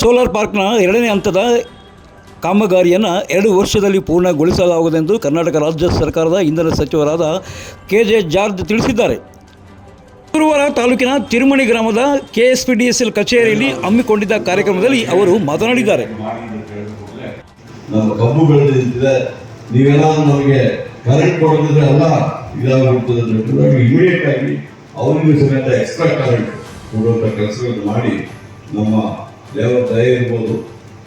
Solar ಪಾರ್ಕ್ನ ಎರಡನೇ ಹಂತದ ಕಾಮಗಾರಿಯನ್ನು ಎರಡು ವರ್ಷದಲ್ಲಿ ಪೂರ್ಣಗೊಳಿಸಲಾಗುವುದೆಂದು ಕರ್ನಾಟಕ ರಾಜ್ಯ ಸರ್ಕಾರದ ಇಂಧನ ಸಚಿವರಾದ ಕೆ ಜೆ ಜಾರ್ಜ್ ತಿಳಿಸಿದ್ದಾರೆ. ಗುರುವಾರ ತಾಲೂಕಿನ ತಿರುಮಣಿ ಗ್ರಾಮದ K S P D S L ಕಚೇರಿಯಲ್ಲಿ ಹಮ್ಮಿಕೊಂಡಿದ್ದ ಕಾರ್ಯಕ್ರಮದಲ್ಲಿ ಅವರು ಮಾತನಾಡಿದ್ದಾರೆ ನಮ್ಮ ಲೇಬರ್ ದಯ ಇರ್ಬೋದು.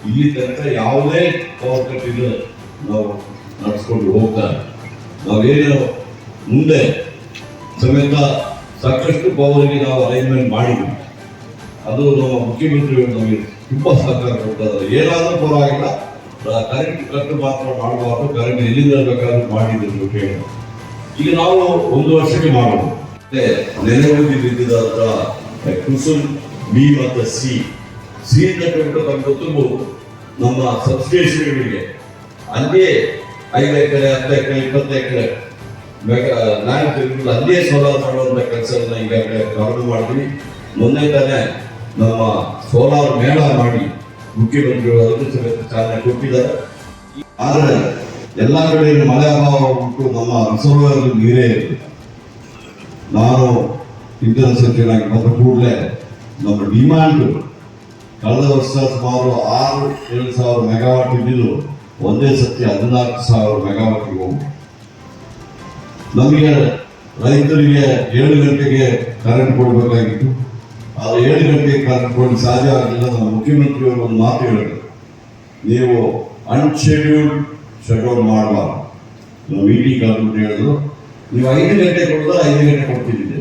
ಇಲ್ಲಿ ತನಕ ಯಾವುದೇ ಪವರ್ ಕಟ್ ಇಲ್ಲ ನಾವು ನಡೆಸ್ಕೊಂಡು ಹೋಗ್ತಾರೆ ನಾವೇನು ಮುಂದೆ ಸಮೇತ ಸಾಕಷ್ಟು ಪವರ್ಗೆ ನಾವು ಅರೇಂಜ್ಮೆಂಟ್ ಮಾಡಿದ್ವಿ ಅದು ನಮ್ಮ ಮುಖ್ಯಮಂತ್ರಿಗಳು ನಮಗೆ ತುಂಬ ಸಹಕಾರ ಕೊಡ್ತಾ ಏನಾದರೂ ಪರವಾಗಿಲ್ಲ ಕರೆಂಟ್ ಕಟ್ ಮಾತ್ರ ಮಾಡಬಾರ್ದು ಕರೆಂಟ್ ಎಲ್ಲಿಂದ ಬೇಕಾದ್ರೂ ಮಾಡಿದ್ರು ಅಂತ ಹೇಳಿ ಈಗ ನಾವು ಒಂದು ವರ್ಷಕ್ಕೆ ಮಾಡೋದು. ಮತ್ತೆ ನೆನೆಗುಂದಿ ಬಿದ್ದಿದಂತ ಕುಸುಮ್ ಬಿ ಮತ್ತು ಸಿ. ಸಿ ಅಂತ ನಮ್ಗೆ ಗೊತ್ತಿರ್ಬೋದು ನಮ್ಮ ಸಬ್ಸ್ಟೇಷನ್ಗಳಿಗೆ. ಅಲ್ಲೇ ಐದು ಎಕರೆ, ಹತ್ತು ಎಕರೆ, ಇಪ್ಪತ್ತು ಎಕರೆ ನಾನು ತಿಳ್ಕೊಂಡು ಅಲ್ಲೇ ಸೋಲಾರ್ ಮಾಡುವಂಥ ಕೆಲಸವನ್ನ ಈಗಾಗಲೇ ಪ್ರಾರಂಭ ಮಾಡಿದ್ವಿ ಮೊನ್ನೆ ತಾನೇ ನಮ್ಮ ಸೋಲಾರ್ ಮೇಳ ಮಾಡಿ ಮುಖ್ಯಮಂತ್ರಿಗಳು ಚಾಲನೆ ಕೊಟ್ಟಿದ್ದಾರೆ. ಆದರೆ ಎಲ್ಲ ಕಡೆ ಮಳೆ ಅಭಾವ ಉಂಟು, ನಮ್ಮ ರಿಸರ್ವರ್ ನೀರೇ ನಾನು ಇಂಧನ ಸಚಿವನಾಗಿ ಬಂದ ಕೂಡಲೇ ನಮ್ಮ ಡಿಮ್ಯಾಂಡ್ ಕಳೆದ ವರ್ಷ ಸುಮಾರು ಆರು ಏಳು ಸಾವಿರ ಮೆಗಾವಾಟ್ ಇದ್ದಿದ್ದು ಒಂದೇ ಸತಿ ಹದಿನಾಲ್ಕು ಸಾವಿರ ಮೆಗಾವಾಟ್ಗೆ ಹೋಗಿ ನಮಗೆ ರೈತರಿಗೆ ಏಳು ಗಂಟೆಗೆ ಕರೆಂಟ್ ಕೊಡಬೇಕಾಗಿತ್ತು. ಆದರೆ ಏಳು ಗಂಟೆಗೆ ಕರೆಂಟ್ ಕೊಡಲು ಸಾಧ್ಯ ಆಗಲಿಲ್ಲ ನಮ್ಮ ಮುಖ್ಯಮಂತ್ರಿಯವರು ಒಂದು ಮಾತು ಹೇಳಿದ್ರು. ನೀವು ಅನ್ಶೆಡ್ಯೂಲ್ಡ್ ಶೆಡ್ಯೂಲ್ ಮಾಡಬಾರ್ದು. ನಾವು ಇಡಿ ಕರೆದ್ಬಿಟ್ಟು ಹೇಳಿದ್ರು. ನೀವು ಐದು ಗಂಟೆ ಕೊಡೋದು ಐದು ಗಂಟೆ ಕೊಡ್ತಿದ್ದೆ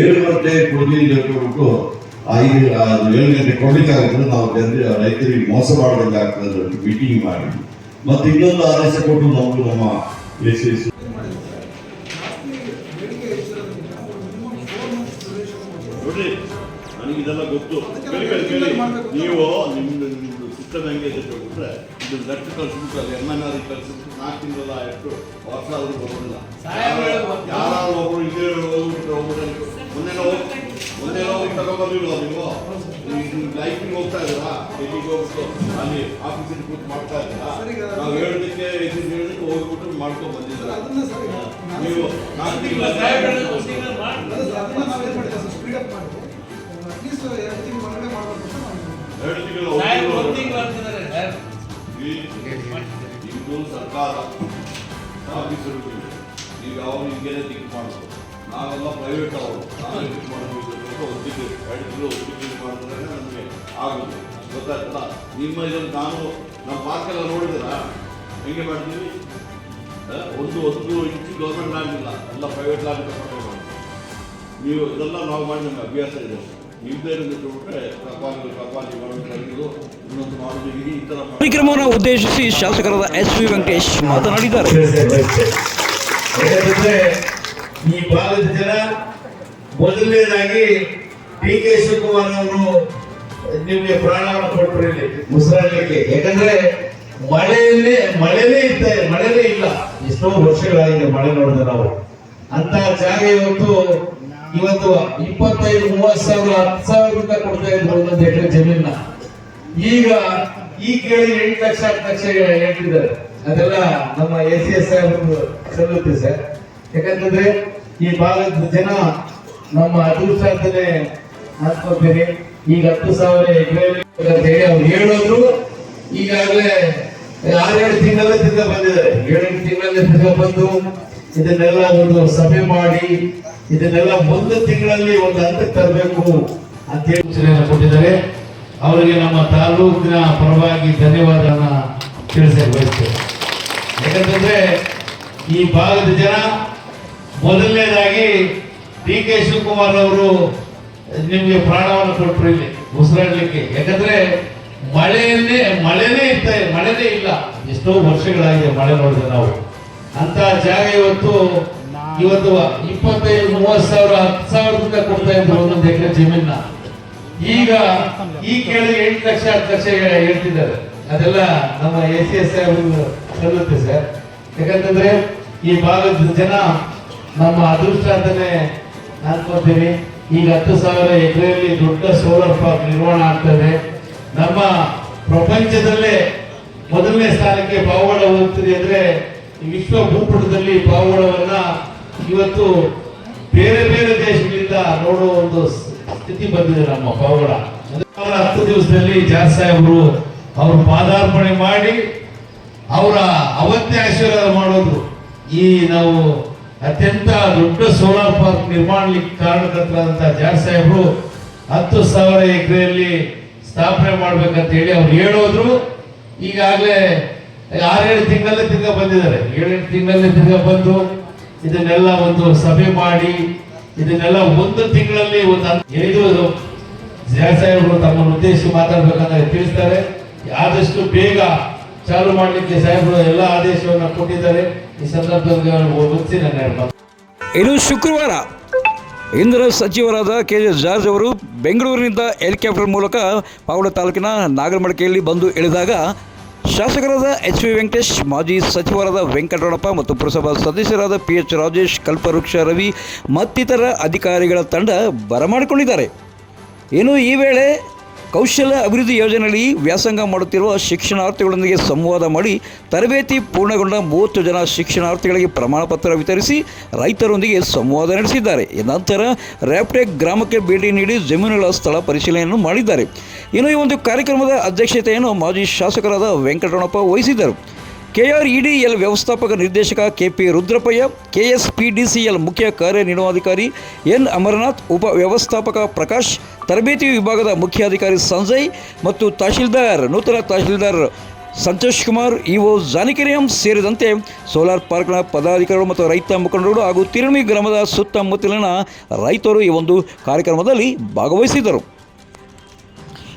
ಏಳು ಗಂಟೆ ಕೊಡಲಿ ಅಂತ ಹೇಳ್ಬಿಟ್ಟು ಐದು ಏಳು ಗಂಟೆ ಕೊಡ್ಲಿಕ್ಕಾಗಿದ್ರೆ ನಾವು ರೈತರಿಗೆ ಮೋಸ ಮಾಡಬೇಕಾಗ್ತದೆ ಮೀಟಿಂಗ್ ಮಾಡಿ ಮತ್ತೆ ಇನ್ನೊಂದು ಆದೇಶ ಕೊಟ್ಟು ನಮಗೂ ನಮ್ಮ ನೋಡ್ರಿ, ನನಗೆ ಇದೆಲ್ಲ ಗೊತ್ತು. ನೀವು ನಿಮ್ದು ನಿಮ್ದು ಸಿಸ್ಟಮ್ ಹೆಂಗೆ ಇದೆ ಇದು ಎಂ ನಾಲ್ಕು ತಿಂಗಳ ಎಷ್ಟು ವರ್ಷ ಆದರೂ ಬರೋದಿಲ್ಲ. ಯಾರು ಒಬ್ಬರು ಇದೇ ಹೋಗ್ಬಿಟ್ಟು ಹೋಗ್ಬಿಟ್ಟು ನಾವು ಮೊನ್ನೆ ಹೋಗಿ ತಗೊಂಡ್ಬರ್ಲಿಲ್ವ ನೀವು ಲೈಫಿಗೆ ಹೋಗ್ತಾ ಇದ್ದೀರಾ? ಡೆಲ್ಲಿಗೆ ಹೋಗ್ಬಿಟ್ಟು? ಅಲ್ಲಿ ಆಫೀಸಿಗೆ ಕೂತು ಮಾಡ್ತಾ ಇದ್ದೀರಾ? ನಾವು ಹೇಳೋದಕ್ಕೆ ಹೋಗ್ಬಿಟ್ಟು ಮಾಡ್ಕೊಂಡು ಬಂದಿದ್ದೀರಾ? ನೀವು ಎರಡು ತಿಂಗಳು ಇದು ಸರ್ಕಾರ ಆಫೀಸರ್ ಈಗ ಅವ್ರು ಹಿಂಗೇನೆ ಥಿಂಕ್ ಮಾಡೋದು ನಾವೆಲ್ಲ ಪ್ರೈವೇಟ್ ಅವರು. ಮಾಡಬೇಕು ಎರಡು ತಿಂಗಳು ಒತ್ತಿಗೆ ಮಾಡಿದ್ರೆ ನಮಗೆ ಆಗೋದು ಗೊತ್ತಾಗ್ತಲ್ಲ ನಿಮ್ಮ ಇದನ್ನು ನಾನು ನಮ್ಮ ಪಾರ್ಕೆಲ್ಲ ನೋಡಿದಿರ ಹೆಂಗೆ ಮಾಡ್ತೀವಿ? ಒಂದು ಒಂದು ಇಂಚು ಗೌರ್ಮೆಂಟ್ ಆಗಿಲ್ಲ ಎಲ್ಲ ಪ್ರೈವೇಟ್ ಲ್ಯಾಂಡ್ ತಗೊಂಡು ನೀವು ಇದೆಲ್ಲ ನಾವು ಮಾಡಿ ನಮ್ಗೆ ಅಭ್ಯಾಸ ಇದೆ. ಕಾರ್ಯಕ್ರಮವನ್ನು ಉದ್ದೇಶಿಸಿ ಶಾಸಕರಾದ ಎಸ್ ವಿ ವೆಂಕಟೇಶ್ ಮಾತನಾಡಿದ್ದಾರೆ. ಈ ಭಾಗದ ಜನ ಮೊದಲನೇದಾಗಿ ಡಿ ಕೆ ಶಿವಕುಮಾರ್ ಅವರು ನಿಮಗೆ ಪ್ರಾಣವನ್ನು ಕೊಟ್ಟರು ಇಲ್ಲಿ ಉಸಿರಾಡಲಿಕ್ಕೆ. ಯಾಕಂದ್ರೆ ಮಳೆಯಲ್ಲಿ ಮಳೆನೇ ಇತ್ತ ಮಳೆನೇ ಇಲ್ಲ. ಎಷ್ಟೋ ವರ್ಷಗಳಾಗಿದೆ ಮಳೆ ನೋಡಿದ್ರೆ ನಾವು. ಅಂತ ಜಾಗ ಇವತ್ತು ಇವತ್ತು ಇಪ್ಪತ್ತೈದು, ಮೂವತ್ತು ಸಾವಿರ, ಹತ್ತು ಸಾವಿರ ರೂಪಾಯಿ ಕೊಡ್ತಾ ಇದ್ರು ಒಂದೊಂದು ಎಕರೆ ಜಮೀನ ಈಗ ಈ ಕೇಳಿ ಎಂಟು ಲಕ್ಷ, ಹತ್ತು ಲಕ್ಷ ಹೇಳ್ತಿದ್ದಾರೆ. ಅದೆಲ್ಲ ನಮ್ಮ ಎ ಸಿ ಎಸ್ ಸಲ್ಲುತ್ತೆ ಸರ್. ಯಾಕಂತಂದ್ರೆ ಈ ಭಾಗದ ಜನ ನಮ್ಮ ಅದೃಷ್ಟ ಹಾಕೋತೀರಿ ಈಗ ಹತ್ತು ಸಾವಿರ ಎಕರೆ ಅವ್ರು ಹೇಳಿದ್ರು. ಈಗಾಗಲೇ ಆರೇಳು ತಿಂಗಳ ತಿಂದ ಬಂದಿದ್ದಾರೆ. ಏಳೆಂಟು ತಿಂಗಳಲ್ಲೇ ತಿಂದ ಬಂದು ಇದನ್ನೆಲ್ಲ ಒಂದು ಸಭೆ ಮಾಡಿ, ಇದನ್ನೆಲ್ಲ ಒಂದು ತಿಂಗಳಲ್ಲಿ ಒಂದು ಹಂತಕ್ಕೆ ತರಬೇಕು ಅಂತ ಸೂಚನೆಯನ್ನು ಕೊಟ್ಟಿದ್ದಾರೆ. ಅವರಿಗೆ ನಮ್ಮ ತಾಲೂಕಿನ ಪರವಾಗಿ ಧನ್ಯವಾದನ ತಿಳಿಸಲು ಬಯಸ್ತೇವೆ ಯಾಕಂತಂದ್ರೆ ಈ ಭಾಗದ ಜನ ಮೊದಲನೇದಾಗಿ ಡಿ ಕೆ ಶಿವಕುಮಾರ್ ಅವರು ನಿಮಗೆ ಪ್ರಾಣವನ್ನು ಕೊಟ್ಟರು ಇಲ್ಲಿ, ಉಸಿರಾಡಲಿಕ್ಕೆ. ಯಾಕಂದ್ರೆ ಮಳೆಯನ್ನೇ, ಮಳೆನೇ ಇತ್ತ, ಮಳೆನೇ ಇಲ್ಲ. ಎಷ್ಟೋ ವರ್ಷಗಳಾಗಿದೆ ಮಳೆ ನೋಡಿದೆ ನಾವು. ಅಂತ ಜಾಗ ಇವತ್ತು ಇವತ್ತು ಇಪ್ಪತ್ತೈದು, ಮೂವತ್ತು ಸಾವಿರ, ಹತ್ತು ಸಾವಿರದಿಂದ ಕೊಡ್ತಾ ಇದ್ರು ಒಂದೊಂದು ಎಕರೆ ಜಮೀನ ಈಗ ಈ ಕೇಳಿ ಎಂಟು ಲಕ್ಷ, ಹತ್ತು ಲಕ್ಷ ಹೇಳ್ತಿದ್ದಾರೆ. ಅದೆಲ್ಲ ನಮ್ಮ ಎ ಸಿ ಎಸ್ ಸಲ್ಲುತ್ತೆ ಸರ್. ಯಾಕಂತಂದ್ರೆ ಈ ಭಾಗದ ಜನ ನಮ್ಮ ಅದೃಷ್ಟ ಅಂತಾನೆ ಅನ್ಕೋತೀವಿ ಈಗ ಹತ್ತು ಸಾವಿರ ಎಕರೆಯಲ್ಲಿ ದೊಡ್ಡ ಸೋಲಾರ್ ಪಾರ್ಕ್ ನಿರ್ಮಾಣ ಆಗ್ತದೆ ನಮ್ಮ ಪ್ರಪಂಚದಲ್ಲೇ ಮೊದಲನೇ ಸ್ಥಾನಕ್ಕೆ ಪಾವಗಡ ಹೋಗ್ತದೆ ಅಂದರೆ ವಿಶ್ವ ಭೂಪಟದಲ್ಲಿ ಪಾವಗಡವನ್ನ ಇವತ್ತು ಬೇರೆ ಬೇರೆ ದೇಶಗಳಿಂದ ನೋಡುವ ಒಂದು ಸ್ಥಿತಿ ಬಂದಿದೆ ನಮ್ಮ ಪಾವಗಡ ಹತ್ತು ದಿವಸದಲ್ಲಿ ಜಾರ್ ಸಾಹೇಬರು ಅವರು ಪಾದಾರ್ಪಣೆ ಮಾಡಿ ಅವರ ಅವತ್ಯ ಆಶೀರ್ವಾದ ಮಾಡೋದು ಈ ನಾವು ಅತ್ಯಂತ ದೊಡ್ಡ ಸೋಲಾರ್ ಪಾರ್ಕ್ ನಿರ್ಮಾಣಲಿಕ್ಕೆ ಕಾರಣಕರ್ತರಾದಂತಹ ಜಾರ್ ಸಾಹೇಬರು ಹತ್ತು ಸಾವಿರ ಎಕರೆಯಲ್ಲಿ ಸ್ಥಾಪನೆ ಮಾಡ್ಬೇಕಂತ ಹೇಳಿ ಅವ್ರು ಹೇಳೋದ್ರು. ಈಗಾಗಲೇ ಆರೇಳು ತಿಂಗಳಲ್ಲೇ ತಿರ್ಗ ಬಂದಿದ್ದಾರೆ. ಏಳೆಂಟು ತಿಂಗಳಲ್ಲೇ ತಿರ್ಗ ಬಂದು ಇದನ್ನೆಲ್ಲ ಒಂದು ಸಭೆ ಮಾಡಿ, ಇದನ್ನೆಲ್ಲ ಒಂದು ತಿಂಗಳಲ್ಲಿ ಒಂದು ಹೇಳಿದ್ರು. ಜಾರ್ ಸಾಹೇಬರು ತಮ್ಮನ್ನು ಉದ್ದೇಶಿಸಿ ಮಾತಾಡ್ಬೇಕಂತ ತಿಳಿಸ್ತಾರೆ. ಆದಷ್ಟು ಬೇಗ ಚಾಲು ಮಾಡಲಿಕ್ಕೆ ಸಾಹೇಬರು ಎಲ್ಲ ಆದೇಶವನ್ನು ಕೊಟ್ಟಿದ್ದಾರೆ. ಈ ಸಂದರ್ಭದಲ್ಲಿ ಇದು ಶುಕ್ರವಾರ. ಇಂಧನ ಸಚಿವರಾದ ಕೆ ಜೆ ಜಾರ್ಜ್ ಅವರು ಬೆಂಗಳೂರಿನಿಂದ ಹೆಲಿಕಾಪ್ಟರ್ ಮೂಲಕ ಪಾವಡ ತಾಲೂಕಿನ ನಾಗರಮಡಿಕೆಯಲ್ಲಿ ಬಂದು ಇಳಿದಾಗ ಶಾಸಕರಾದ ಎಚ್ ವಿ ವೆಂಕಟೇಶ್, ಮಾಜಿ ಸಚಿವರಾದ ವೆಂಕಟರಮಣಪ್ಪ ಮತ್ತು ಪುರಸಭಾ ಸದಸ್ಯರಾದ ಪಿ ಎಚ್ ರಾಜೇಶ್, ಕಲ್ಪವೃಕ್ಷ ರವಿ ಮತ್ತಿತರ ಅಧಿಕಾರಿಗಳ ತಂಡ ಬರಮಾಡಿಕೊಂಡಿದ್ದಾರೆ. ಇನ್ನು ಈ ವೇಳೆ ಕೌಶಲ್ಯ ಅಭಿವೃದ್ಧಿ ಯೋಜನೆಯಲ್ಲಿ ವ್ಯಾಸಂಗ ಮಾಡುತ್ತಿರುವ ಶಿಕ್ಷಣಾರ್ಥಿಗಳೊಂದಿಗೆ ಸಂವಾದ ಮಾಡಿ ತರಬೇತಿ ಪೂರ್ಣಗೊಂಡ ಮೂವತ್ತು ಜನ ಶಿಕ್ಷಣಾರ್ಥಿಗಳಿಗೆ ಪ್ರಮಾಣ ಪತ್ರ ವಿತರಿಸಿ ರೈತರೊಂದಿಗೆ ಸಂವಾದ ನಡೆಸಿದ್ದಾರೆ. ನಂತರ ರ್ಯಾಪ್ಟೆಕ್ ಗ್ರಾಮಕ್ಕೆ ಭೇಟಿ ನೀಡಿ ಜಮೀನುಗಳ ಸ್ಥಳ ಪರಿಶೀಲನೆಯನ್ನು ಮಾಡಿದ್ದಾರೆ. ಇನ್ನು ಈ ಒಂದು ಕಾರ್ಯಕ್ರಮದ ಅಧ್ಯಕ್ಷತೆಯನ್ನು ಮಾಜಿ ಶಾಸಕರಾದ ವೆಂಕಟರಮಣಪ್ಪ ವಹಿಸಿದ್ದರು. ಕೆಆರ್ಇಡಿಎಲ್ ವ್ಯವಸ್ಥಾಪಕ ನಿರ್ದೇಶಕ ಕೆಪಿ ರುದ್ರಪಯ್ಯ ಕೆಎಸ್ಪಿಡಿಸಿಎಲ್ ಮುಖ್ಯ ಕಾರ್ಯನಿರ್ವಹಣಾಧಿಕಾರಿ ಎನ್ ಅಮರನಾಥ್, ಉಪ ವ್ಯವಸ್ಥಾಪಕ ಪ್ರಕಾಶ್, ತರಬೇತಿ ವಿಭಾಗದ ಮುಖ್ಯಾಧಿಕಾರಿ ಸಂಜಯ್ ಮತ್ತು ತಹಶೀಲ್ದಾರ್, ನೂತನ ತಹಶೀಲ್ದಾರ್ ಸಂತೋಷ್ ಕುಮಾರ್, ಇಒ ಜಾನಕಿರಿಯಂ ಸೇರಿದಂತೆ ಸೋಲಾರ್ ಪಾರ್ಕ್ನ ಪದಾಧಿಕಾರಿಗಳು ಮತ್ತು ರೈತ ಮುಖಂಡರು ಹಾಗೂ ತಿರುಮಿ ಗ್ರಾಮದ ಸುತ್ತಮುತ್ತಲಿನ ರೈತರು ಈ ಒಂದು ಕಾರ್ಯಕ್ರಮದಲ್ಲಿ ಭಾಗವಹಿಸಿದರು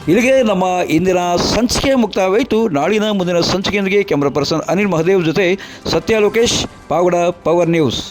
ಇಲ್ಲಿಗೆ ನಮ್ಮ ಇಂದಿನ ಸಂಚಿಕೆ ಮುಕ್ತಾಯವಾಯಿತು. ನಾಳಿನ ಮುಂದಿನ ಸಂಚಿಕೆಯೊಂದಿಗೆ ಕ್ಯಾಮ್ರಾ ಪರ್ಸನ್ ಅನಿಲ್ ಮಹದೇವ್ ಜೊತೆ ಸತ್ಯ ಲೋಕೇಶ್ ಪಾವಗಡ ಪವರ್ ನ್ಯೂಸ್